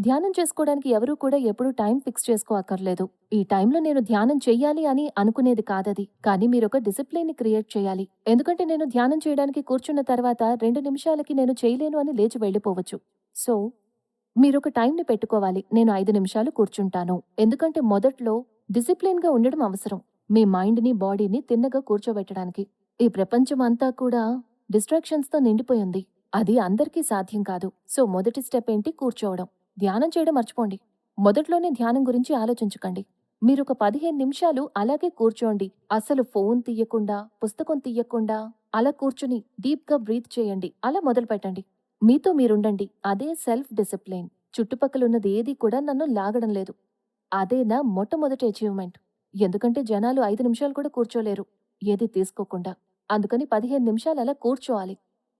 ధ్యానం చేసుకోవడానికి ఎవరూ కూడా ఎప్పుడూ టైం ఫిక్స్ చేసుకోక్కర్లేదు ఈ టైంలో నేను ధ్యానం చెయ్యాలి అని అనుకునేది కాదది. కానీ మీరొక డిసిప్లిన్ని క్రియేట్ చేయాలి. ఎందుకంటే నేను ధ్యానం చేయడానికి కూర్చున్న తర్వాత రెండు నిమిషాలకి నేను చేయలేను అని లేచి వెళ్ళిపోవచ్చు. సో మీరొక టైంని పెట్టుకోవాలి. నేను ఐదు నిమిషాలు కూర్చుంటాను. ఎందుకంటే మొదట్లో డిసిప్లిన్గా ఉండడం అవసరం. మీ మైండ్ని బాడీని తిన్నగా కూర్చోబెట్టడానికి. ఈ ప్రపంచం అంతా కూడా డిస్ట్రాక్షన్స్తో నిండిపోయింది. అది అందరికీ సాధ్యం కాదు. సో మొదటి స్టెప్ ఏంటి? కూర్చోవడం. ధ్యానం చేయడం మర్చిపోండి. మొదట్లోనే ధ్యానం గురించి ఆలోచించకండి. మీరు ఒక పదిహేను నిమిషాలు అలాగే కూర్చోండి. అసలు ఫోన్ తీయకుండా పుస్తకం తీయకుండా అలా కూర్చుని డీప్గా బ్రీత్ చేయండి. అలా మొదలుపెట్టండి మీతో మీరుండండి. అదే సెల్ఫ్ డిసిప్లిన్. చుట్టుపక్కల ఉన్నది ఏది కూడా నన్ను లాగడం లేదు. అదే నా మొట్టమొదటి అచీవ్మెంట్. ఎందుకంటే జనాలు ఐదు నిమిషాలు కూడా కూర్చోలేరు. ఏది తీసుకోకుండా. అందుకని పదిహేను నిమిషాలు అలా కూర్చోవాలి.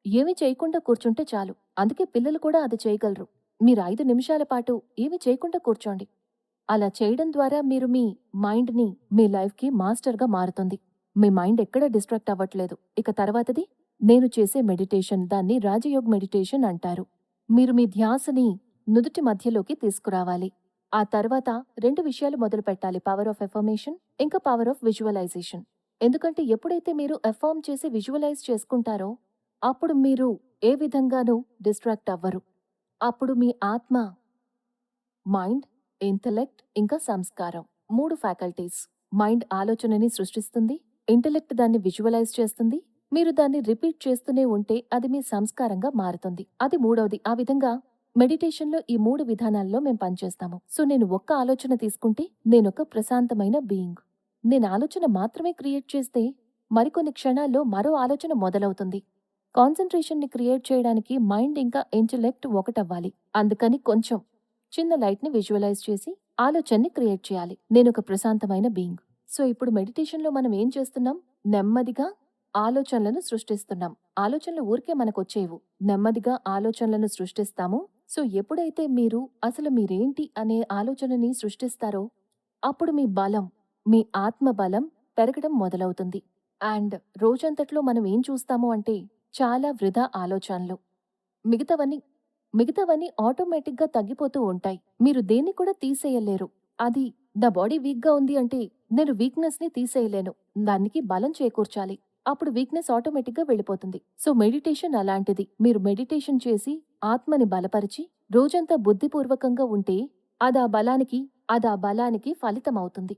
ఏమీ చేయకుండా కూర్చుంటే చాలు. అందుకే పిల్లలు కూడా అది చేయగలరు. మీరు ఐదు నిమిషాల పాటు ఏమీ చేయకుండా కూర్చోండి. అలా చేయడం ద్వారా మీరు మీ మైండ్ని మీ లైఫ్కి మాస్టర్గా మారుతుంది. మీ మైండ్ ఎక్కడ డిస్ట్రాక్ట్ అవ్వట్లేదు. ఇక తర్వాతది నేను చేసే మెడిటేషన్ దాన్ని రాజయోగ్ మెడిటేషన్ అంటారు. మీరు మీ ధ్యాసని నుదుటి మధ్యలోకి తీసుకురావాలి. ఆ తర్వాత రెండు విషయాలు మొదలు పెట్టాలి. పవర్ ఆఫ్ ఎఫర్మేషన్ ఇంకా పవర్ ఆఫ్ విజువలైజేషన్. ఎందుకంటే ఎప్పుడైతే మీరు ఎఫార్మ్ చేసి విజువలైజ్ చేసుకుంటారో అప్పుడు మీరు ఏ విధంగానూ డిస్ట్రాక్ట్ అవ్వరు. అప్పుడు మీ ఆత్మ మైండ్ ఇంటలెక్ట్ ఇంకా సంస్కారం మూడు ఫ్యాకల్టీస్ మైండ్ ఆలోచనని సృష్టిస్తుంది. ఇంటలెక్ట్ దాన్ని విజువలైజ్ చేస్తుంది. మీరు దాన్ని రిపీట్ చేస్తూనే ఉంటే అది మీ సంస్కారంగా మారుతుంది. అది మూడవది. ఆ విధంగా మెడిటేషన్లో ఈ మూడు విధానాల్లో మేము పనిచేస్తాము. సో నేను ఒక్క ఆలోచన తీసుకుంటే నేనొక ప్రశాంతమైన బీయింగ్. నేను ఆలోచన మాత్రమే క్రియేట్ చేస్తే మరికొన్ని క్షణాల్లో మరో ఆలోచన మొదలవుతుంది. కాన్సన్ట్రేషన్ని క్రియేట్ చేయడానికి మైండ్ ఇంకా ఇంటలెక్ట్ ఒకటవ్వాలి. అందుకని కొంచెం చిన్న లైట్ని విజువలైజ్ చేసి ఆలోచనని క్రియేట్ చేయాలి. నేను ఒక ప్రశాంతమైన బీయింగ్. సో ఇప్పుడు మెడిటేషన్లో మనం ఏం చేస్తున్నాం? నెమ్మదిగా ఆలోచనలను సృష్టిస్తున్నాం. ఆలోచనలు ఊరికే మనకొచ్చేవు నెమ్మదిగా ఆలోచనలను సృష్టిస్తాము. సో ఎప్పుడైతే మీరు అసలు మీరేంటి అనే ఆలోచనని సృష్టిస్తారో అప్పుడు మీ బలం మీ ఆత్మ బలం పెరగడం మొదలవుతుంది. అండ్ రోజంతట్లో మనం ఏం చూస్తాము అంటే చాలా వృధా ఆలోచనలు. మిగతావన్నీ మిగతావన్నీ ఆటోమేటిక్గా తగ్గిపోతూ ఉంటాయి. మీరు దేన్ని కూడా తీసేయలేరు. అది నా బాడీ వీక్గా ఉంది అంటే నేను వీక్నెస్ని తీసేయలేను. దానికి బలం చేకూర్చాలి. అప్పుడు వీక్నెస్ ఆటోమేటిక్గా వెళ్ళిపోతుంది. సో మెడిటేషన్ అలాంటిది. మీరు మెడిటేషన్ చేసి ఆత్మని బలపరిచి రోజంతా బుద్ధిపూర్వకంగా ఉంటే అది ఆ బలానికి అది ఆ బలానికి ఫలితమవుతుంది.